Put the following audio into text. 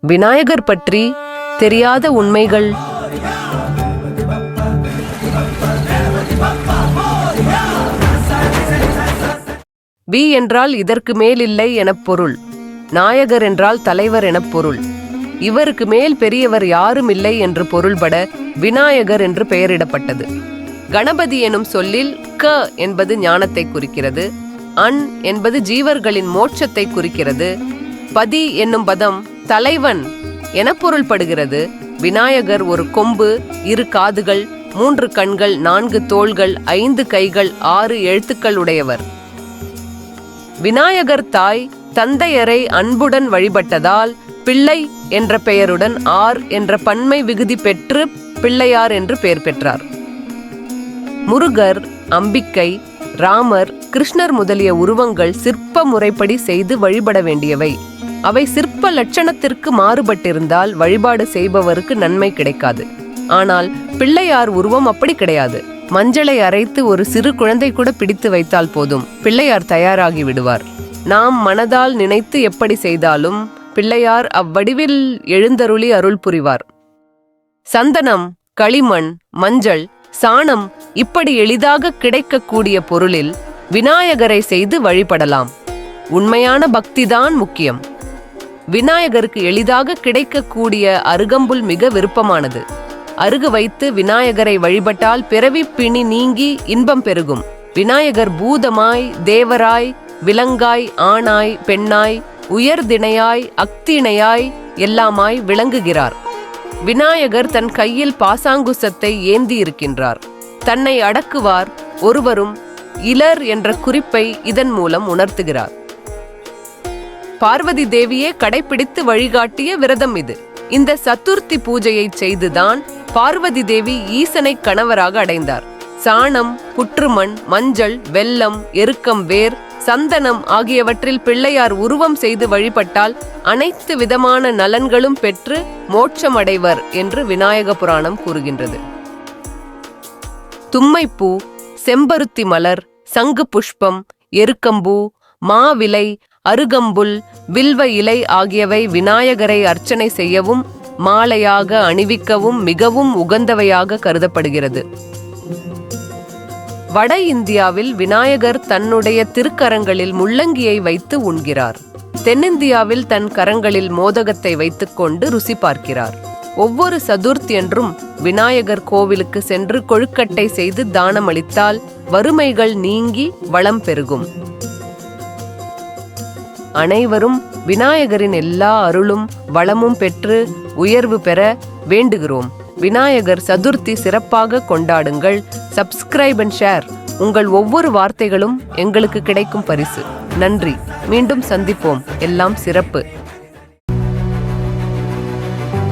விநாயகர் பற்றி தெரியாத உண்மைகள். வி என்றால் இதற்கு மேல் இல்லை எனப் பொருள். நாயகர் என்றால் தலைவர் எனப் பொருள். இவருக்கு மேல் பெரியவர் யாரும் இல்லை என்று பொருள்பட விநாயகர் என்று பெயரிடப்பட்டது. கணபதி எனும் சொல்லில் க என்பது ஞானத்தை குறிக்கிறது அன் என்பது ஜீவர்களின் மோட்சத்தை குறிக்கிறது பதி என்னும் பதம் தலைவன் என பொருள்படுகிறது. விநாயகர் ஒரு கொம்பு இரு காதுகள் மூன்று கண்கள் நான்கு தோள்கள் ஐந்து கைகள் ஆறு எழுத்துக்கள் உடையவர். விநாயகர் தாய் தந்தையரை அன்புடன் வழிபட்டதால் பிள்ளை என்ற பெயருடன் ஆர் என்ற பன்மை விகுதி பெற்று பிள்ளையார் என்று பெயர் பெற்றார். முருகர் அம்பிக்கை ராமர் கிருஷ்ணர் முதலிய உருவங்கள் சிற்ப முறைப்படி செய்து வழிபட வேண்டியவை. அவை சிற்ப லட்சணத்திற்கு மாறுபட்டிருந்தால் வழிபாடு செய்பவருக்கு நன்மை கிடைக்காது. ஆனால் பிள்ளையார் உருவம் அப்படி கிடையாது. மஞ்சளை அரைத்து ஒரு சிறு குழந்தை கூட பிடித்து வைத்தால் போதும். பிள்ளையார் தயாராகி விடுவார். நாம் மனதால் நினைத்து எப்படி செய்தாலும் பிள்ளையார் அவ்வடிவில் எழுந்தருளி அருள் புரிவார். சந்தனம் களிமண் மஞ்சள் சாணம் இப்படி எளிதாக கிடைக்கக்கூடிய பொருளில் விநாயகரை செய்து வழிபடலாம். உண்மையான பக்திதான் முக்கியம். விநாயகருக்கு எளிதாக கிடைக்கக்கூடிய அருகம்புல் மிக விருப்பமானது. அருகு வைத்து விநாயகரை வழிபட்டால் பிறவி பிணி நீங்கி இன்பம் பெருகும். விநாயகர் பூதமாய் தேவராய் விலங்காய் ஆணாய் பெண்ணாய் உயர்திணையாய் அக்திணையாய் எல்லாமாய் விளங்குகிறார். விநாயகர் தன் கையில் பாசாங்குசத்தை ஏந்தி இருக்கின்றார் தன்னை அடக்குவார் ஒருவரும் இலர் என்ற குறிப்பை இதன் மூலம் உணர்த்துகிறார். பார்வதி தேவியே கடைபிடித்து வழிகாட்டிய விரதம் இது. இந்த சதுர்த்தி பூஜையை செய்துதான் பார்வதி தேவி ஈசனை கணவராக அடைந்தார். சாணம் புற்றுமண் மஞ்சள் வெல்லம் எருக்கம் வேர் சந்தனம் ஆகியவற்றில் பிள்ளையார் உருவம் செய்து வழிபட்டால் அனைத்து விதமான நலன்களும் பெற்று மோட்சமடைவர் என்று விநாயக புராணம் கூறுகின்றது. தும்மைப்பூ செம்பருத்தி மலர் சங்கு புஷ்பம் எருக்கம்பூ மாவிலை அருகம்புல் வில்வ இலை ஆகியவை விநாயகரை அர்ச்சனை செய்யவும் மாலையாக அணிவிக்கவும் மிகவும் உகந்தவையாக கருதப்படுகிறது. வட இந்தியாவில் விநாயகர் தன்னுடைய திருக்கரங்களில் முள்ளங்கியை வைத்து உண்கிறார். தென்னிந்தியாவில் தன் கரங்களில் மோதகத்தை வைத்துக்கொண்டு ருசி பார்க்கிறார். ஒவ்வொரு சதுர்த்தி என்றும் விநாயகர் கோவிலுக்கு சென்று கொழுக்கட்டை செய்து தானமளித்தால் வறுமைகள் நீங்கி வளம் பெருகும். அனைவரும் விநாயகரின் எல்லா அருளும் வளமும் பெற்று உயர்வு பெற வேண்டுகிறோம். விநாயகர் சதுர்த்தி சிறப்பாக கொண்டாடுங்கள். சப்ஸ்கிரைப் அண்ட் ஷேர் உங்கள் ஒவ்வொரு வார்த்தைகளும் எங்களுக்கு கிடைக்கும் பரிசு. நன்றி. மீண்டும் சந்திப்போம். எல்லாம் சிறப்பு.